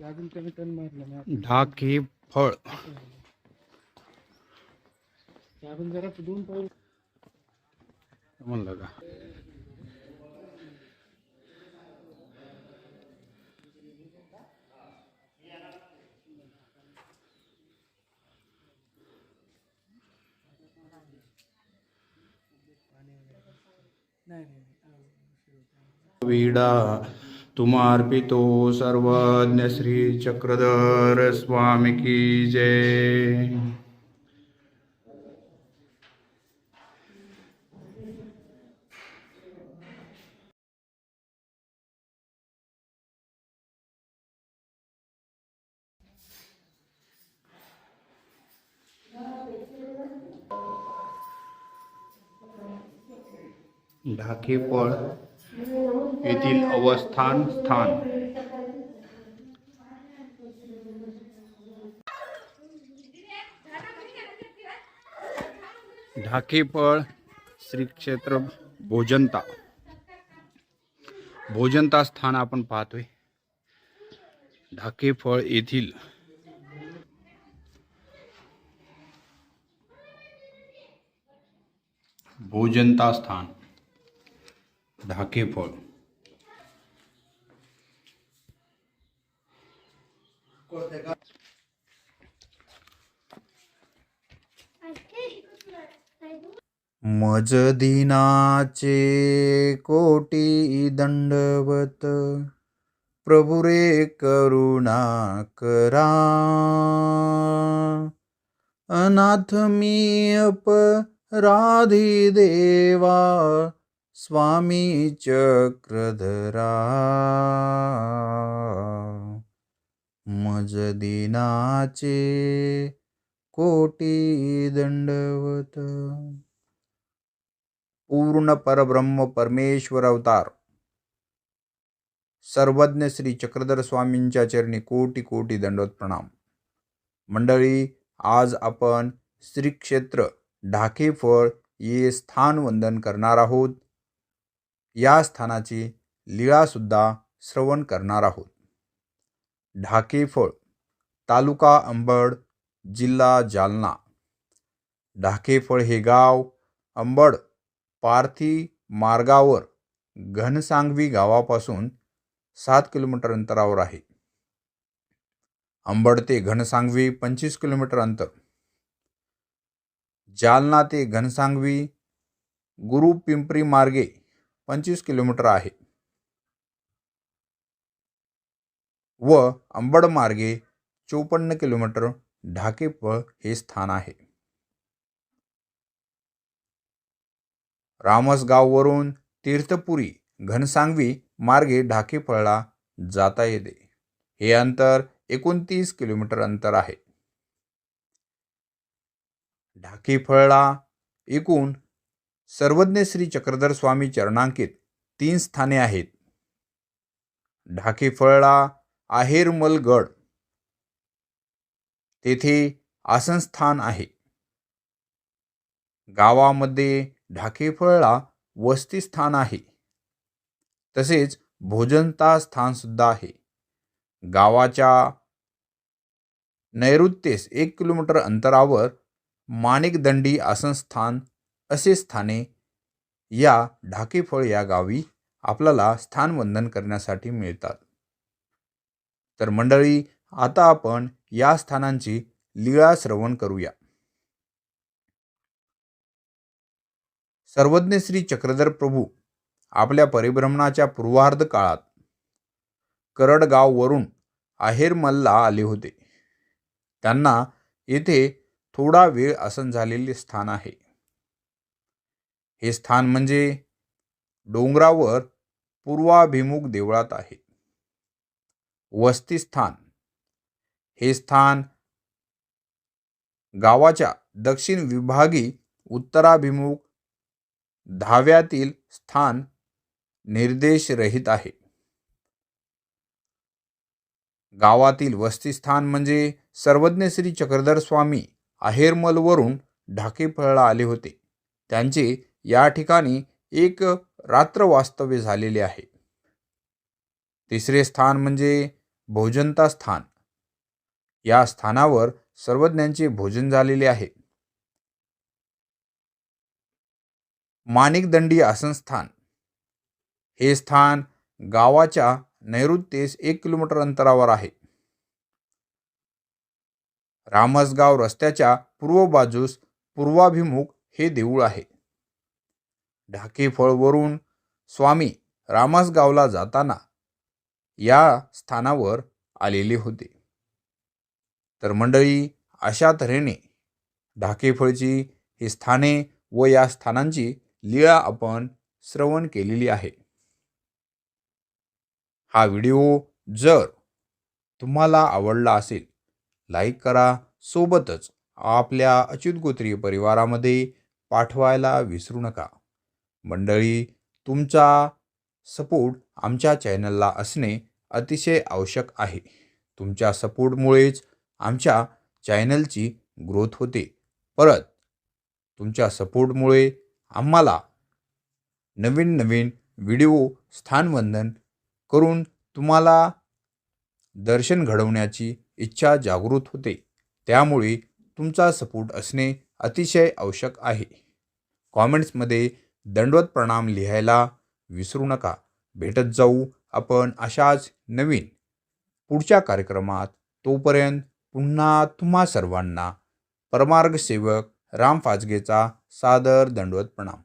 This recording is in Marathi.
अजून कमी टन मारलं नाही ढाक हे फळ. अजून जरा दोन पाऊल म्हणलं का? वीडा. तुमार्पितो सर्वज्ञ श्री चक्रधर स्वामी की जय। ढाकेफळ येथील अवस्थान स्थान. ढाकेफळ श्री क्षेत्र भोजनता भोजनता स्थान आपण पाहतोय. ढाकेफळ येथील भोजनता स्थान. ढाकेफळ मज दिनाचे कोटी दंडवत प्रभुरे करुणा करा. अनाथ मी अपराधी देवा स्वामी चक्रधरा. मज दिनाचे कोटी दंडवत. पूर्ण परब्रह्म परमेश्वर अवतार. सर्वज्ञ श्री चक्रधर स्वामींच्या चरणी कोटी कोटी दंडवत प्रणाम. मंडळी आज आपण श्री क्षेत्र ढाकेफळ ये स्थान वंदन करणार आहोत. या स्थानाची लीळासुद्धा श्रवण करणार आहोत. ढाकेफळ तालुका अंबड जिल्हा जालना. ढाकेफळ हे गाव अंबड पार्थी मार्गावर घनसांगवी गावापासून सात किलोमीटर अंतरावर आहे. अंबड ते घनसांगवी पंचवीस किलोमीटर अंतर. जालना ते घनसांगवी गुरु पिंपरी मार्गे पंचवीस किलोमीटर आहे. व अंबड मार्गे चोपन्न किलोमीटर ढाकेफळ हे स्थान आहे. रामसगाववरून तीर्थपुरी घनसांगवी मार्गे ढाकेफळला जाता येते. हे अंतर एकोणतीस किलोमीटर अंतर आहे. ढाकेफळला एकूण सर्वज्ञ श्री चक्रधर स्वामी चरणांकित तीन स्थाने आहेत. ढाकेफळला आहेरमलगड तेथे आसनस्थान आहे. गावामध्ये ढाकेफळला वस्तीस्थान आहे. तसेच भोजनता स्थानसुद्धा आहे. गावाच्या नैऋत्येस एक किलोमीटर अंतरावर माणिकदंडी आसनस्थान असे स्थाने या ढाकेफळ या गावी आपल्याला स्थानवंदन करण्यासाठी मिळतात. तर मंडळी आता आपण या स्थानांची लीळा श्रवण करूया. सर्वज्ञ श्री चक्रधर प्रभू आपल्या परिभ्रमणाच्या पूर्वार्ध काळात करडगाववरून आहेरमलला आले होते. त्यांना येथे थोडा वेळ आसन झालेले स्थान आहे. हे स्थान म्हणजे डोंगरावर पूर्वाभिमुख देवळात आहे. वस्तीस्थान. हे स्थान गावाच्या दक्षिण विभागी उत्तराभिमुख धाव्यातील स्थान निर्देश रहित आहे. गावातील वस्तीस्थान म्हणजे सर्वज्ञ श्री चक्रधर स्वामी आहेरमलवरून ढाकेफळला आले होते. त्यांचे या ठिकाणी एक रात्र वास्तव्य झालेले आहे. तिसरे स्थान म्हणजे भोजनता स्थान. या स्थानावर सर्वज्ञांचे भोजन झालेले आहे. माणिकदंडी आसनस्थान. हे स्थान गावाच्या नैऋत्येस एक किलोमीटर अंतरावर आहे. रामसगाव रस्त्याच्या पूर्व बाजूस पूर्वाभिमुख हे देऊळ आहे. ढाकेफळवरून स्वामी रामसगावला जाताना या स्थानावर आलेले होते. तर मंडळी अशा तऱ्हेने ढाकेफळची ही स्थाने व या स्थानांची लीळा आपण श्रवण केलेली आहे. हा व्हिडिओ जर तुम्हाला आवडला असेल लाईक करा. सोबतच आपल्या अच्युत गोत्रीय परिवारामध्ये पाठवायला विसरू नका. मंडळी तुमचा सपोर्ट आमच्या चॅनलला असणे अतिशय आवश्यक आहे. तुमच्या सपोर्टमुळेच आमच्या चॅनलची ग्रोथ होते. परत तुमच्या सपोर्टमुळे आम्हाला नवीन नवीन व्हिडिओ स्थानवंदन करून तुम्हाला दर्शन घडवण्याची इच्छा जागृत होते. त्यामुळे तुमचा सपोर्ट असणे अतिशय आवश्यक आहे. कॉमेंट्समध्ये दंडवत प्रणाम लिहायला विसरू नका. भेटत जाऊ आपण अशाच नवीन पुढच्या कार्यक्रमात. तोपर्यंत पुन्हा तुम्हा सर्वांना परमार्ग सेवक राम फाजगेचा सादर दंडवत प्रणाम.